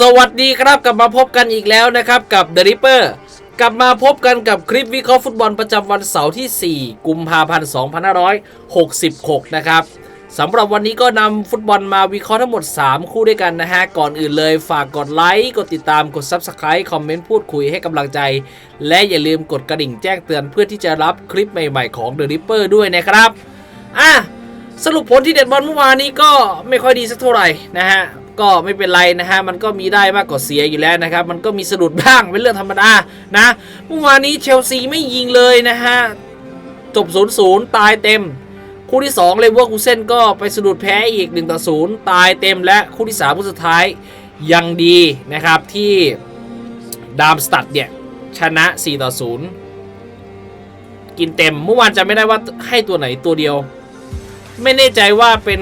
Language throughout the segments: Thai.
สวัสดีครับกลับมาพบกันอีกแล้วนะครับกับ The Ripper กลับมาพบกันกับคลิปวิเคราะห์ฟุตบอลประจำวันเสาร์ที่ 4 กุมภาพันธ์ 2566 นะครับสำหรับวันนี้ก็นำฟุตบอลมาวิเคราะห์ทั้งหมด 3 คู่ด้วยกันนะฮะ ก่อนอื่นเลยฝากกดไลค์ กดติดตามกด Subscribe คอมเมนต์พูดคุยให้กำลังใจ และอย่าลืมกดกระดิ่งแจ้งเตือนเพื่อที่จะรับคลิปใหม่ๆของ The Ripper ด้วยนะครับอะสรุปผลที่เด็ดบอลเมื่อวานนี้ก็ไม่ค่อยดีสักเท่าไหร่นะฮะ ก็ไม่เป็นไรนะฮะ มันก็มีได้มากกว่าเสียอยู่แล้วนะครับ มันก็มีสะดุดบ้างเป็นเรื่องธรรมดานะเมื่อวานนี้เชลซีไม่ยิงเลยนะฮะ จบ 0-0 ตายเต็ม คู่ที่ 2 เลยเวอร์คูเซนก็ไปสะดุดแพ้อีก1ต่อ0ตายเต็มและคู่ที่3คู่สุดท้ายยังดีนะครับที่ดามสตัดเนี่ยชนะ4ต่อ0กินเต็มเมื่อวานจะไม่ได้ว่าให้ตัวไหนตัวเดียว ไม่แน่ใจว่าเป็น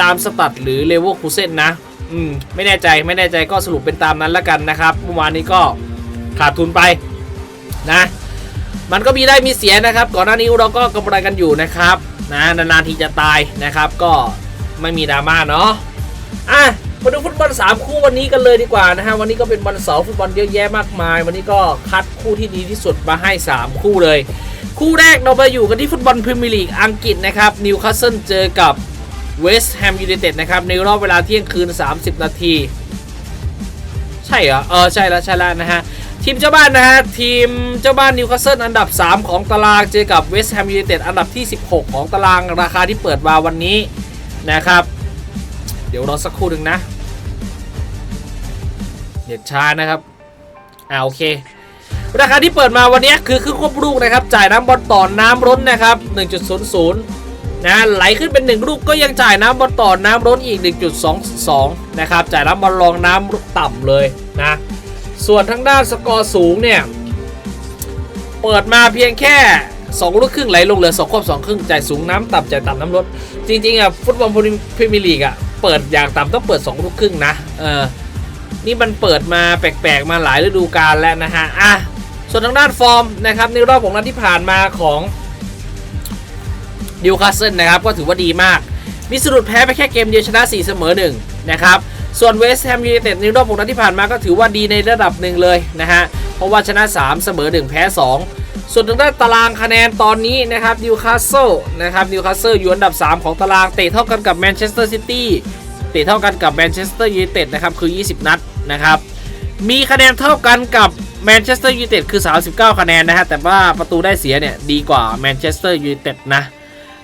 ดามสตัดหรือเลเวลคูเซนนะอืมไม่แน่ใจไม่แน่ใจก็สรุปเป็นตามนั้นแล้วกันนะครับเมื่อวานนี้ก็ขาดทุนไปนะ มันก็มีได้มีเสียนะครับ ก่อนหน้านี้เราก็กำไรกันอยู่นะครับนะนานๆทีจะตายนะครับก็ไม่มีดราม่าเนาะอะมาดูฟุตบอล3คู่วันนี้กันเลยดีกว่านะฮะวันนี้ก็เป็นวันเสาร์ฟุตบอลเยอะแยะมากมาย วันนี้ก็คัดคู่ที่ดีที่สุดมาให้ 3 คู่เลย คู่แรกเราไปอยู่กันที่ฟุตบอลพรีเมียร์ลีกอังกฤษนะครับนิวคาสเซิลเจอกับ เวสต์แฮมยูไนเต็ดนะครับ ในรอบเวลาเที่ยงคืน 30 นาที ใช่เหรอ เออ ใช่แล้วใช่แล้วนะฮะ ทีมเจ้าบ้านนะฮะ ทีมเจ้าบ้านนิวคาสเซิลอันดับ 3 ของตารางเจอกับเวสต์แฮมยูไนเต็ดอันดับที่ 16 ของตารางราคาที่เปิดมาวันนี้นะครับ เดี๋ยวรอสักครู่หนึ่งนะเด็ดช้านะครับอ่าโอเคราคาที่เปิดมาวันนี้คือคือควบลูกนะครับ จ่ายน้ำบอลต่อน้ำร้นนะครับ 1.00 นะไหลขึ้นเป็น 1 ลูกก็ยังจ่ายน้ำบอลต่อน้ำร้นอีก 1.22 นะครับ จ่ายน้ำบอลรองน้ำต่ำเลยนะ ส่วนทางด้านสกอร์สูงเนี่ย เปิดมาเพียงแค่ 2 ลูกครึ่งไหลลงเหลือ 2 ควบ 2 ครึ่ง จ่ายสูงน้ำต่ำจ่ายต่ำน้ำลดจริงๆอะฟุตบอลพรีเมียร์ลีกอะ เปิดอย่างต่ำต้องเปิด 2 ลูกครึ่งนะ เออ นี่มันเปิดมาแปลกๆมาหลายฤดูกาลแล้วนะฮะ อะ ส่วนทางด้านฟอร์มนะครับในรอบของนัดที่ผ่านมาของ ดิวคาสเซิลนะครับก็ถือว่าดีมาก มีสะดุดแพ้ไปแค่เกมเดียวชนะ 4 เสมอ1นะครับส่วนเวสต์แฮมยูไนเต็ดในรอบของนัดที่ผ่านมาก็ถือว่าดีในระดับหนึ่งเลยนะฮะเพราะว่าชนะ 3 เสมอ 1 แพ้ 2 ส่วนทางด้านตารางคะแนนตอนนี้นะครับนิวคาสเซิลนะครับนิวคาสเซิลอยู่อันดับ 3 ของตารางเตะเท่ากันกับแมนเชสเตอร์ซิตี้เตะเท่ากันกับแมนเชสเตอร์ยูไนเต็ดนะครับคือ 20 นัดนะครับมีคะแนนเท่ากันกับแมนเชสเตอร์ยูไนเต็ดคือ 39 คะแนนนะฮะแต่ว่าประตูได้เสียเนี่ยดีกว่าแมนเชสเตอร์ยูไนเต็ดนะ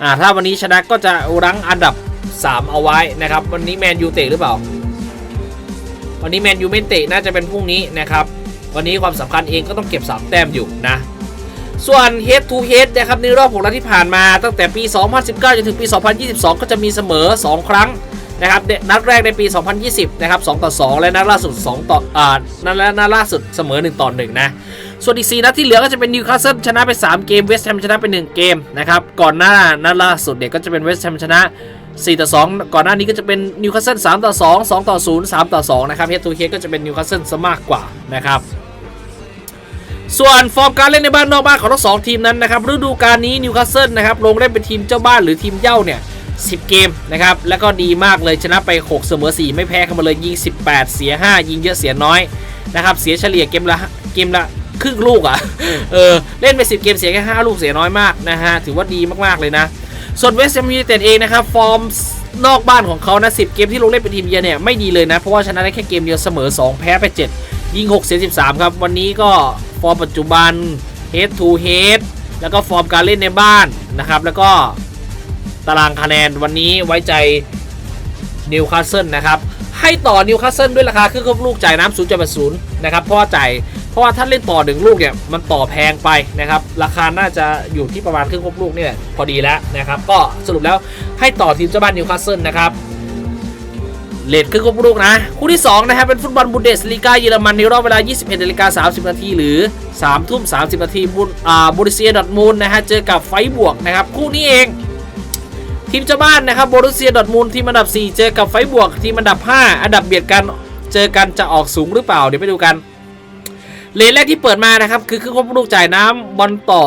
อ่าถ้าวันนี้ชนะก็จะรั้งอันดับ 3 เอาไว้นะครับ วันนี้แมนยูเตะหรือเปล่า วันนี้แมนยูไม่เตะน่าจะเป็นพรุ่งนี้นะครับ วันนี้ความสำคัญเองก็ต้องเก็บ 3 แต้มอยู่นะส่วน head to head นะครับในรอบของนัดที่ผ่านมาตั้งแต่ปี 2019 จนถึงปี 2022 ก็จะมีเสมอ 2 ครั้งนะครับนัดแรกในปี 2020 นะครับ 2 ต่อ 2 และนัดล่าสุด 2 ต่ออ่านัดและนัดล่าสุดเสมอ 1 ต่อ 1 นะ ส่วนอีก 4 นัดที่เหลือก็จะเป็นนิวคาสเซิลชนะไป 3 เกมเวสต์แฮมชนะไป 1 เกมนะครับ ก่อนหน้านัดล่าสุดเนี่ยก็จะเป็นเวสต์แฮมชนะ 4 ต่อ 2 ก่อนหน้านี้ก็จะเป็นนิวคาสเซิล3ต่อ 2 2 ต่อ 0 3 ต่อ 2 นะครับเฮดทูเฮดก็จะเป็นนิวคาสเซิลซะมากกว่านะครับส่วนฟอร์มการเล่นในบ้านนอกบ้านของทั้งสองทีมนั้นนะครับฤดูกาลนี้นิวคาสเซิลนะครับลงเล่นเป็นทีมเจ้าบ้านหรือทีมเย่าเนี่ย10 เกมนะครับแล้วก็ดีมากเลยชนะไป 6 เสมอ 4 ไม่แพ้กันมาเลยยิง 18 เสีย 5 ยิงเยอะเสียน้อยนะครับเสียเฉลี่ยเกมละเกมละ ครึ่งลูกอะ่ะ เออ เล่นไป 10 เกมเสียแค่ 5 ลูกเสียน้อยมากนะฮะ ถือว่าดีมากๆเลยนะ ส่วนเวสต์แฮมยูไนเต็ดเองนะครับ ฟอร์มนอกบ้านของเขานะ 10 เกมที่ลงเล่นเป็นทีมเยือนเนี่ย ไม่ดีเลยนะ เพราะว่าชนะได้แค่เกมเดียวเสมอ 2 แพ้ไป 7 ยิง 6 เสีย 13 ครับ วันนี้ก็ฟอร์มปัจจุบัน head to head แล้วก็ฟอร์มการเล่นในบ้านนะครับ แล้วก็ตารางคะแนนวันนี้ไว้ใจนิวคาสเซิลนะครับให้ต่อนิวคาสเซิลด้วยราคาครึ่งครบลูกจ่ายน้ำ0.80 นะครับเพราะว่าจ่าย เพราะว่าถ้าเล่นต่อหนึ่งลูกเนี่ยมันต่อแพงไปนะครับ ราคาน่าจะอยู่ที่ประมาณครึ่งครบลูกเนี่ยพอดีแล้วนะครับ ก็สรุปแล้วให้ต่อทีมเจ้าบ้านนิวคาสเซิลนะครับเลทครึ่งครบลูกนะ คู่ที่ 2 นะครับ เป็นฟุตบอลบุนเดสลีกาเยอรมันในรอบเวลา 21นาฬิกา30 นาที หรือ 3 ทุ่ม 30 นาทีบุนอ่าบูริเซียดอทมูลนะฮะเจอกับไฟบวกนะครับ คู่นี้เอง ทีมเจ้าบ้านนะครับโบรุเซียดอทมูลทีมอันดับ 4 เจอกับไฟบวกทีมอันดับ 5 อันดับเบียดกันเจอกันจะออกสูงหรือเปล่าเดี๋ยวไปดูกัน เลนแรกที่เปิดมานะครับคือคือครบลูกจ่ายน้ำบอลต่อ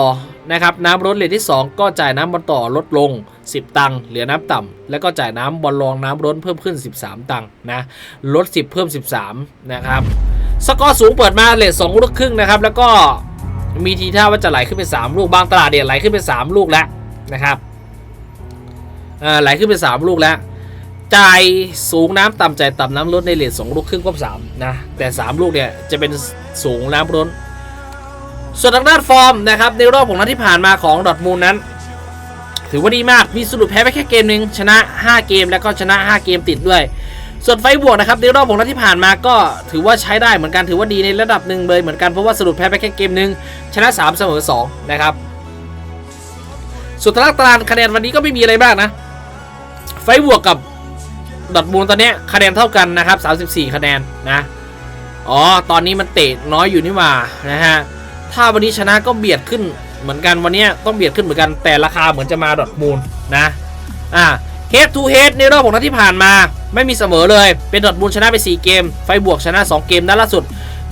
นะครับน้ำล้นเลนที่ 2 ก็จ่ายน้ำบอลต่อลดลง 10 ตังค์เหลือน้ำต่ำแล้วก็จ่ายน้ำบอลรองน้ำล้นเพิ่มขึ้น 13 ตังค์นะลด 10 เพิ่ม 13 นะครับสกอร์สูงเปิดมาเลทสองลูกครึ่งนะครับ แล้วก็มีทีท่าว่าจะไหลขึ้นเป็น 3 ลูกบางตลาดเนี่ยไหลขึ้นเป็น 3 ลูกแล้วนะครับไหลขึ้นเป็น 3 ลูกแล้ว จ่ายสูงน้ำต่ำจ่ายต่ำน้ำล้นในเลทสองลูกครึ่งก็สามนะแต่3ลูกเนี่ยจะเป็นสูงน้ำล้น ส่วนทางด้านฟอร์มนะครับในรอบของนัดที่ผ่านมาของดอทมูลนั้น ถือว่าดีมากมีสรุปแพ้ไปแค่เกมหนึ่งชนะ 5 เกมแล้วก็ชนะ 5 เกมติดด้วย ส่วนไฟบวกนะครับในรอบของนัดที่ผ่านมาก็ถือว่าใช้ได้เหมือนกันถือว่าดีในระดับหนึ่งเลยเหมือนกันเพราะว่าสรุปแพ้ไปแค่เกมหนึ่งชนะ3เสมอ2นะครับส่วนตารางตารางคะแนนวันนี้ก็ไม่มีอะไรมากนะไฟบวกกับ ดอทมูลตอนนี้คะแนนเท่ากันนะครับ 34 คะแนนนะอ๋อตอนนี้มันเตะน้อยอยู่นี่หว่านะฮะถ้าวันนี้ชนะก็เบียดขึ้นเหมือนกันวันนี้ต้องเบียดขึ้นเหมือนกันแต่ราคาเหมือนจะมาดอทมูลนะอ่าเฮดทูเฮดในรอบของนัดที่ผ่านมา ไม่มีเสมอเลยเป็นดอทมูลชนะไป 4 เกม ไฟบวกชนะ 2 เกมนัดล่าสุด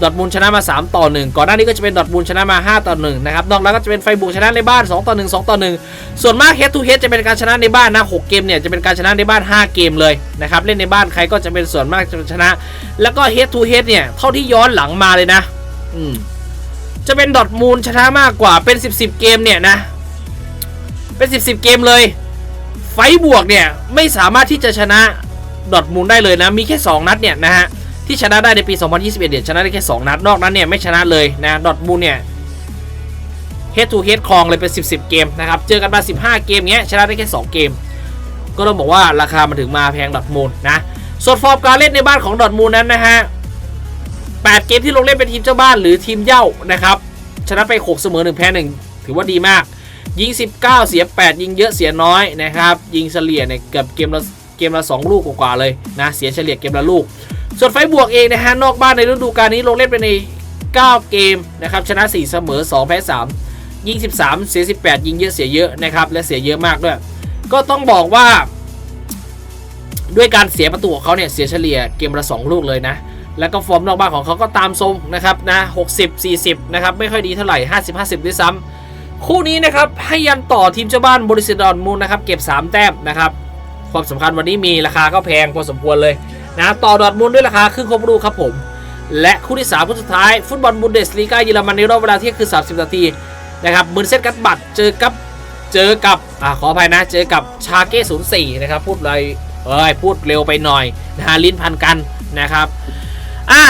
ดอทมูลชนะมา 3 ต่อ 1 ก่อนหน้านี้ก็จะเป็นดอทมูลชนะมา 5 ต่อ 1 นะครับ นอกนั้นก็จะเป็นไฟบวกชนะในบ้าน 2 ต่อ 1 2 ต่อ 1 ส่วนมากเฮดทูเฮดจะเป็นการชนะในบ้านนะ 6 เกมเนี่ยจะเป็นการชนะในบ้าน 5 เกมเลยนะครับ เล่นในบ้านใครก็จะเป็นส่วนมากจะชนะ แล้วก็เฮดทูเฮดเนี่ยเท่าที่ย้อนหลังมาเลยนะ อืม จะเป็นดอทมูลชนะมากกว่า เป็น 10บสเกมเนี่ยนะ เป็น 10บสเกมเลย ไฟบวกเนี่ยไม่สามารถที่จะชนะดอทมูลได้เลยนะ มีแค่ 2 นัดเนี่ยนะฮะ ที่ชนะได้ในปี 2021 เนี่ยชนะได้แค่ 2 นัด นอกนั้นเนี่ยไม่ชนะเลยนะดอทมูลเนี่ยเฮดทูเฮดคลองเลยเป็น 10บสเกมนะครับ เจอกันมา 15 เกมเงี้ยชนะได้แค่ 2 เกม ก็ต้องบอกว่าราคามันถึงมาแพงดอทมูลนะส่วนฟอร์มการเล่นในบ้านของดอทมูลนั้นนะฮะ 8 เกมที่ลงเล่นเป็นทีมเจ้าบ้านหรือทีมเย่านะครับชนะไป 6 เสมอ 1 แพ้ 1 ถือว่าดีมาก ยิง 19 เสีย 8 ยิงเยอะเสียน้อยนะครับยิงเฉลี่ยเนี่ยเกือบเกมละเกมละ2ลูกกว่าๆเลยนะเสียเฉลี่ยเกมละลูก ส่วนไฟบวกเองนะฮะนอกบ้านในฤดูกาลนี้ลงเล่นไปใน 9 เกมนะครับชนะ 4 เสมอ 2 แพ้ 3 ยิง 13 เสีย 18 ยิงเยอะเสียเยอะนะครับและเสียเยอะมากด้วย ก็ต้องบอกว่า ด้วยการเสียประตูของเขาเนี่ยเสียเฉลี่ยเกมละ 2 ลูกเลยนะแล้วก็ฟอร์มนอกบ้านของเขาก็ตามทรงนะครับนะ60 40 นะครับ ไม่ค่อยดีเท่าไหร่ 50 50 ด้วยซ้ำคู่นี้นะครับ ให้ยันต่อทีมเจ้าบ้านบริสิดอนมูลนะครับ เก็บ 3 แต้มนะครับ ความสำคัญวันนี้มีราคาก็แพงพอสมควรเลย นะต่อดอทมูลด้วยราคาครึ่งครบรูครับผม และคู่ที่3คู่สุดท้าย ฟุตบอลบุนเดสลีกาเยอรมันในรอบเวลาเที่ยงคืน30 นาทีนะครับมืนเซตกัดบัตรเจอกับเจอกับอ่าขออภัยนะ เจอกับชาเก้04นะครับพูดเลยเอ้ยพูดเร็วไปหน่อยนะฮะลิ้นพันกันนะครับอะ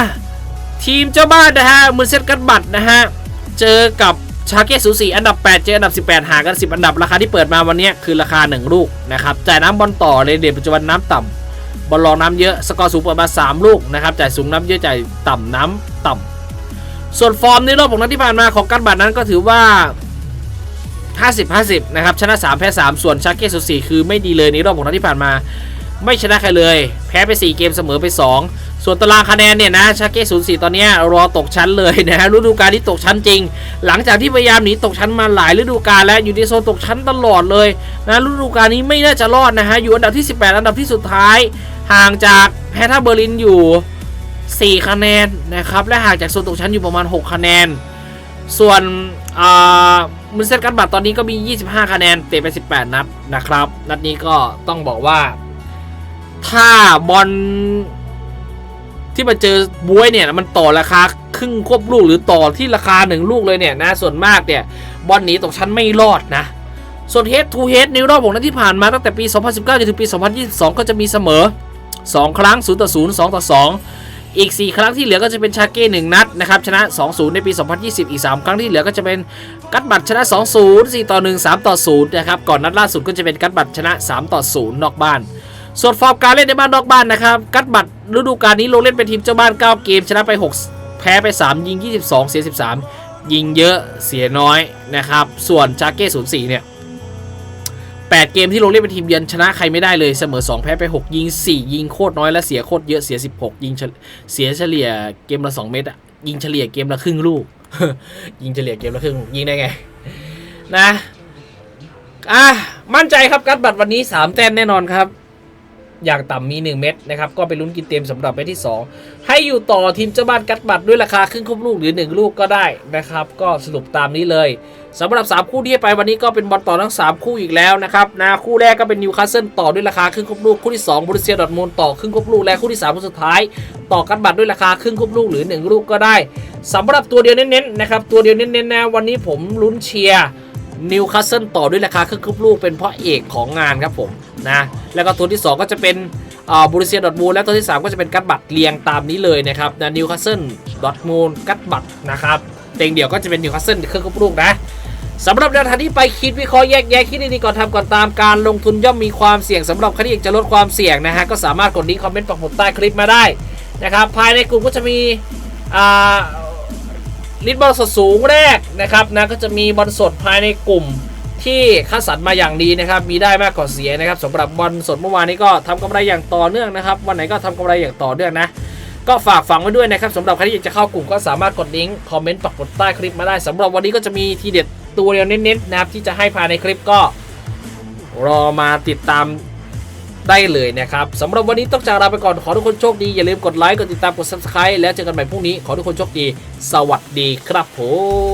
ทีมเจ้าบ้านนะฮะมือเซตกันบัตรนะฮะเจอกับชาเก้สูนสี่อันดับ 8 เจออันดับ 18ห่างกัน 10 อันดับราคาที่เปิดมาวันนี้คือราคา 1 ลูกนะครับจ่ายน้ำบอลต่อเลยเด่นปัจจุบันน้ำต่ำ บอลรองน้ำเยอะสกอร์สูงเปิดมา 3 ลูกนะครับจ่ายสูงน้ำเยอะจ่ายต่ำน้ำต่ำส่วนฟอร์มในรอบของนัดที่ผ่านมาของกันบัตรนั้นก็ถือว่า 50 50 นะครับชนะ 3 แพ้ 3 ส่วนชาเก้สุสีคือไม่ดีเลยในรอบของนัดที่ผ่านมา ไม่ชนะใครเลย แพ้ไป 4 เกมเสมอไป 2 ส่วนตารางคะแนนเนี่ยนะชาเก้ศูนย์สี่ตอนนี้รอตกชั้นเลยนะฮะฤดูกาลที่ตกชั้นจริง หลังจากที่พยายามหนีตกชั้นมาหลายฤดูกาลแล้วอยู่ในโซนตกชั้นตลอดเลยนะฤดูกาลนี้ไม่น่าจะรอดนะฮะอยู่อันดับที่ 18 อันดับที่สุดท้าย ห่างจากแพทาเบอร์ลินอยู่ 4 คะแนนนะครับและห่างจากโซนตกชั้นอยู่ประมาณ 6 คะแนน ส่วนอ่ามุนเซตกันบัตตอนนี้ก็มี 25 คะแนน เตะไป 18 นัดนะครับ นัดนี้ก็ต้องบอกว่า ถ้าบอลที่มาเจอบวยเนี่ยมันต่อราคาครึ่งควบลูกหรือต่อที่ราคาหนึ่งลูกเลยเนี่ยนะส่วนมากเนี่ยบอลหนีตกชั้นไม่รอดนะ ส่วนเฮดทูเฮดในรอบของนัดที่ผ่านมาตั้งแต่ปี 2019จนถึงปี 2022 ก็จะมีเสมอ 2 ครั้ง 0 ต่อ 0 2 ต่อ 2 อีก 4 ครั้งที่เหลือก็จะเป็นชาเก้ 1 นัดนะครับชนะ 2-0 ในปี 2020 อีก 3 ครั้งที่เหลือก็จะเป็นกัดบัตรชนะ 2-0 4 ต่อ 1 3 ต่อ 0 นะครับก่อนนัดล่าสุดก็จะเป็นกัดบัตรชนะ 3 ต่อ 0 นอกบ้าน ส่วนฟอร์มการเล่นในบ้านนอกบ้านนะครับกัดบัตรฤดูกาลนี้ลงเล่นเป็นทีมเจ้าบ้าน 9 เกม ชนะไป 6 แพ้ไป 3 ยิง 22 เสีย 13 ยิงเยอะเสียน้อยนะครับ ส่วนชาเก้04 เนี่ย 8 เกมที่ลงเล่นเป็นทีมเยือนชนะใครไม่ได้เลยเสมอ 2 แพ้ไป 6 ยิง 4 ยิงโคตรน้อยและเสียโคตรเยอะเสีย 16 ยิงเฉเสียเฉลี่ยเกมละ 2 เม็ดอะยิงเฉลี่ยเกมละครึ่งลูก ยิงเฉลี่ยเกมละครึ่งยิงได้ไง นะอะมั่นใจครับกัดบัตรวันนี้ 3 แต้มแน่นอนครับ อย่างต่ำมี 1 เม็ดนะครับ ก็ไปลุ้นกินเต็มสำหรับเม็ดที่ 2 ให้อยู่ต่อทีมเจ้าบ้านกัดบัตรด้วยราคาครึ่งครบลูกหรือ 1 ลูกก็ได้นะครับ ก็สรุปตามนี้เลยสำหรับ 3 คู่ที่ไปวันนี้ก็เป็นบอลต่อทั้ง 3 คู่อีกแล้วนะครับนะคู่แรกก็เป็นนิวคาสเซิลต่อด้วยราคาครึ่งครบลูกคู่ที่2บรูเซียดอทมุนต่อครึ่งครบลูกและคู่ที่3คู่สุดท้าย ต่อกัดบัตรด้วยราคาครึ่งครบลูกหรือ 1 ลูกก็ได้สำหรับตัวเดียวเน้นๆนะครับตัวเดียวเน้นๆนะวันนี้ผมลุ้นเชียร์นิวคาสเซิลต่อด้วยราคาครึ่งครบลูกเป็นเพราะเอกของงานครับผม นะแล้วก็ตัวที่ 2 ก็จะเป็นบูริเซียดอทมูลและตัวที่ 3 ก็จะเป็นกัตบัตเรียงตามนี้เลยนะครับนะนิวคาสเซิลดอทมูลกัตบัตนะครับเต็งเดี่ยวก็จะเป็นนิวคาสเซิลเครึ่องครบลูกนะสำหรับแนวทางที่ไปคิดวิเคราะห์แยกแยะคิดดีๆก่อนทำก่อนตามการลงทุนย่อมมีความเสี่ยงสำหรับใครที่อยากจะลดความเสี่ยงนะฮะก็สามารถกดลิงก์คอมเมนต์ปักหมุดใต้คลิปมาได้นะครับภายในกลุ่มก็จะมีลิตบอลสดสูงแรกนะครับนะก็จะมีบอลสดภายในกลุ่ม ที่คัดสรรมาอย่างดีนะครับ มีได้มากกว่าเสียนะครับสำหรับบอลสดเมื่อวานนี้ก็ทำกำไรอย่างต่อเนื่องนะครับ วันไหนก็ทำกำไรอย่างต่อเนื่องนะก็ฝากฝังไว้ด้วยนะครับสำหรับใครที่อยากจะเข้ากลุ่มก็สามารถกดลิงก์คอมเมนต์ปักหมุดใต้คลิปมาได้สำหรับวันนี้ก็จะมีทีเด็ดตัวเดียวเน้นๆนะครับที่จะให้ภายในคลิปก็ รอมาติดตามได้เลยนะครับสำหรับวันนี้ต้องจากลาไปก่อนขอทุกคนโชคดี อย่าลืมกดไลค์กดติดตามกด subscribe แล้วเจอกันใหม่พรุ่งนี้ ขอทุกคนโชคดี สวัสดีครับผม